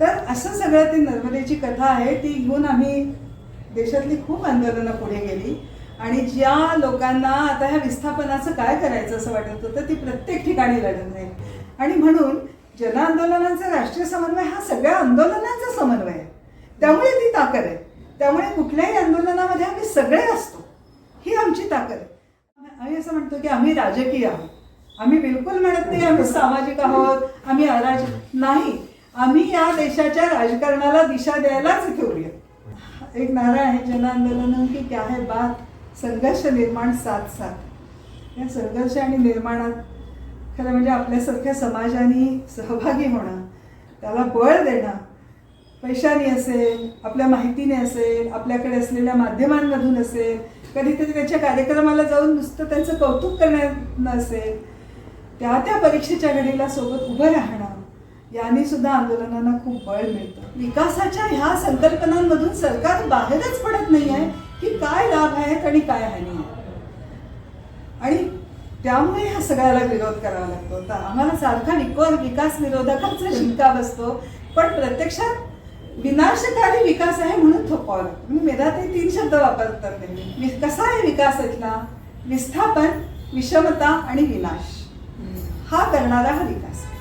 तर असं सगळं ती नर्मदेची कथा आहे ती घेऊन आम्ही देशातली खूप आंदोलनं पुढे गेली. आणि ज्या लोकांना आता ह्या विस्थापनाचं काय करायचं असं वाटत होतं ती प्रत्येक ठिकाणी लढत नाही आणि म्हणून जन जनआंदोलनांचा राष्ट्रीय समन्वय हा सगळ्या आंदोलनांचा समन्वय आहे. त्यामुळे ती ताकद आहे. त्यामुळे कुठल्याही आंदोलनामध्ये आम्ही सगळे असतो. ही आमची ताकद आहे. आम्ही असं म्हणतो की आम्ही राजकीय आहोत. आम्ही बिलकुल म्हणत नाही आम्ही सामाजिक आहोत आम्ही अराज नाही. आम्ही या देशाच्या राजकारणाला दिशा द्यायलाच ठेवूया एक नारा आहे जन आंदोलन की क्या है बात? संघर्ष निर्माण साथ साथ. या संघर्ष आणि निर्माणात खरं म्हणजे आपल्यासारख्या समाजाने सहभागी होणं त्याला बळ देणं पैशाने असेल आपल्या माहितीने असेल आपल्याकडे असलेल्या माध्यमांमधून असेल कधीतरी त्याच्या कार्यक्रमाला जाऊन नुसतं त्यांचं कौतुक करण्यात असेल त्या त्या परीक्षेच्या घडीला सोबत उभं राहणं याने सुद्धा आंदोलनांना खूप बळ मिळतं. विकासाच्या ह्या संकल्पनांमधून सरकार बाहेरच पडत नाही आहे की काय लाभ आहेत आणि काय हानी आहे आणि त्यामुळे ह्या सगळ्याला विरोध करावा लागतो. तर आम्हाला सारखा विकोर विकास विरोधकांचा शिक्का बसतो. पण प्रत्यक्षात विनाशकारी विकास आहे म्हणून थोपवावं लागतो. मी मेधा ते तीन शब्द वापरतात नेहमी कसा आहे विकास इथला? विस्थापन विषमता आणि विनाश. हा करणारा हा विकास आहे.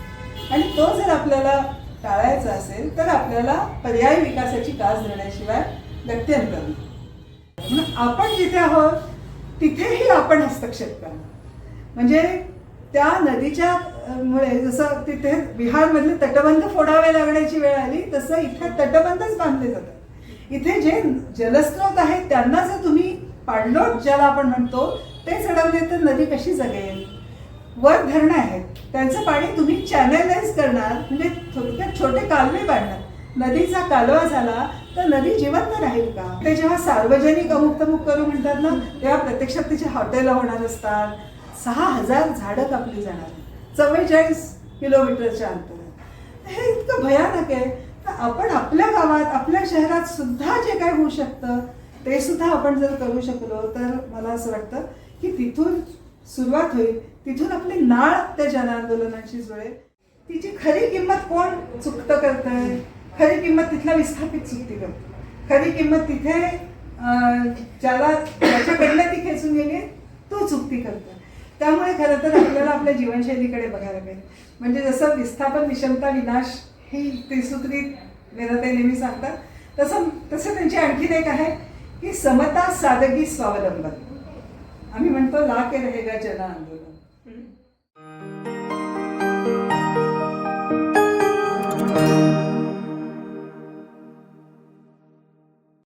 आणि तो जर आपल्याला टाळायचा असेल तर आपल्याला पर्यायी विकासाची कास धरण्याशिवाय गत्यंतर नाही म्हणून आपण जिथे आहोत तिथेही आपण हस्तक्षेप करणं. म्हणजे त्या नदीच्या मुळे जसं तिथे बिहारमधले तटबंध फोडावे लागण्याची वेळ आली तसं इथे तटबंधच बांधले जातात. इथे जे जलस्रोत आहेत त्यांना जर तुम्ही पाणलोट ज्याला आपण म्हणतो ते चढवले तर नदी कशी जगेल? वर धरणं आहेत. त्यांचं पाणी तुम्ही चॅनलाइज करणार. म्हणजे थोडक्यात छोटे कालवे पाडणार नदीचा कालवा झाला तर नदी जिवंत राहील का? ते जेव्हा सार्वजनिक अमुक तमुक करू म्हणतात ना तेव्हा प्रत्यक्षात तिचे हॉटेलं होणार असतात. सहा हजार झाडं कापली जाणार. चव्वेचाळीस किलोमीटरच्या अंतरात हे इतकं भयानक आहे. तर आपण आपल्या गावात आपल्या शहरात सुद्धा जे काय होऊ शकतं ते सुद्धा आपण जर करू शकलो तर मला असं वाटतं की तिथून सुरुवात होईल. तिथून आपली नाळ त्या जनआंदोलनाची जुळेल तिची खरी किंमत कोण चुकतं करतंय? खरी किंमत तिथला विस्थापित चुकती करतो खरी किंमत तिथे ज्याला त्याच्याकडनं ती खेचून गेली तो चुकती करतो त्यामुळे खरं तर आपल्याला आपल्या जीवनशैलीकडे बघायला पाहिजे म्हणजे जसं विस्थापन विषमता विनाश ही त्रिसूत्री वेदाताई नेहमी सांगतात तसं तसं त्यांची आणखीन एक आहे की समता सादगी स्वावलंबन. आम्ही म्हणतो ला के रहेगा जन आंदोलन.